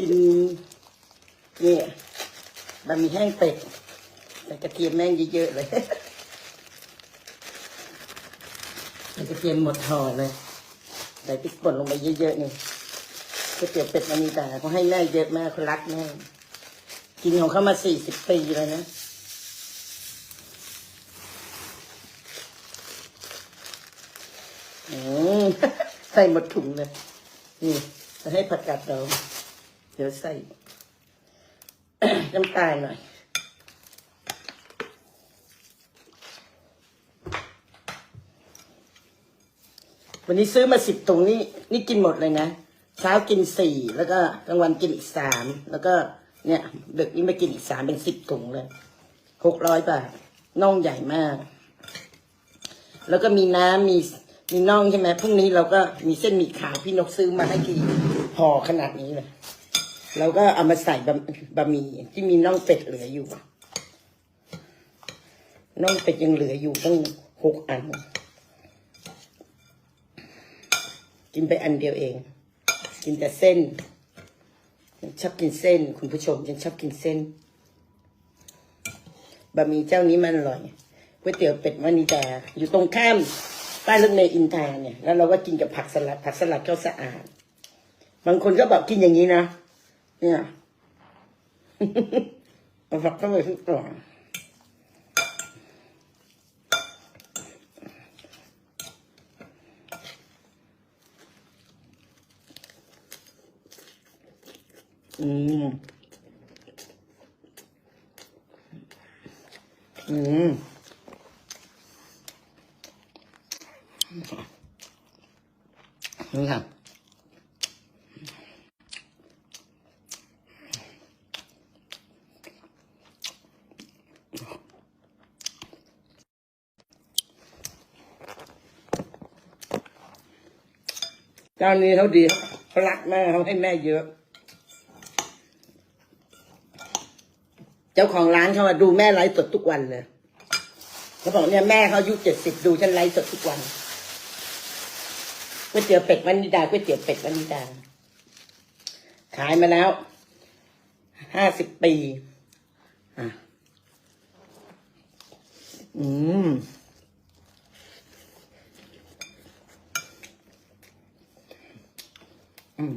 กินเนี่ยบะหมี่แห้งเป็ดใส่กระเทียมแม่งเยอะๆเลยใส่กระเทียมหมดห่อเลยใส่พริกป่นลงไปเยอะๆนี่ก๋วยเตี๋ยวเป็ดมันมีแต่เขาให้แม่เยอะมากเขารักแม่กินของเขามาสี่สิบปีแล้วนะอืมใส่หมดถุงเลย นี่จะให้ผักกาดดอง ดี๋ยวใส่ น้ำตาลหน่อย วันนี้ซื้อมาสิบถุงนี่นี่กินหมดเลยนะ เช้ากินสี่แล้วก็กลางวันกินอีกสามแล้วก็เนี่ยดึกนี้มากินอีกสามเป็นสิบถุงเลยหกร้อยบาทน่องใหญ่มาก แล้วก็มีน้ำมีมีน่องใช่ไหมพรุ่งนี้เราก็มีเส้นหมี่ขาวพี่นกซื้อมาให้กินห่อขนาดนี้เลย เราก็เอามาใส่บะหมี่ที่มีน่องเป็ดเหลืออยู่น่องเป็ดยังเหลืออยู่ตั้งหกอัน กินไปอันเดียวเอง กินแต่เส้นชอบกินเส้น คุณผู้ชมฉันชอบกินเส้นบะหมี่เจ้านี้มันอร่อยก๋วยเตี๋ยวเป็ดวานิดาอยู่ตรงข้ามป้ายรถเมล์อินทาเนี่ย แล้วเราก็กินกับผักสลัด ผักสลัดเขาสะอาด บางคนก็แบอกกินอย่างนี้นะ เนี่ยเอาผักเข้าไปทุกกล่องอืม อืม นี่ค่ะ เจ้านี้เขาดีเขารักแม่เขาให้แม่เยอะ เจ้าของร้านเขามาดูแม่ไลฟ์สดทุกวันเลยเขาบอกเนี่ยแม่เขาอายุเจ็ดสิบดูฉันไลฟ์สดทุกวันก๋วยเตี๋ยวเป็ดวันนิดาก๋วยเตี๋ยวเป็ดวันนิดา ขายมาแล้วห้าสิบปี อะ อืม อืม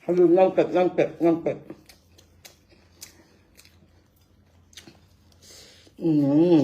เขาลืมน่องเป็ดน่องเป็ดน่องเป็ด อืม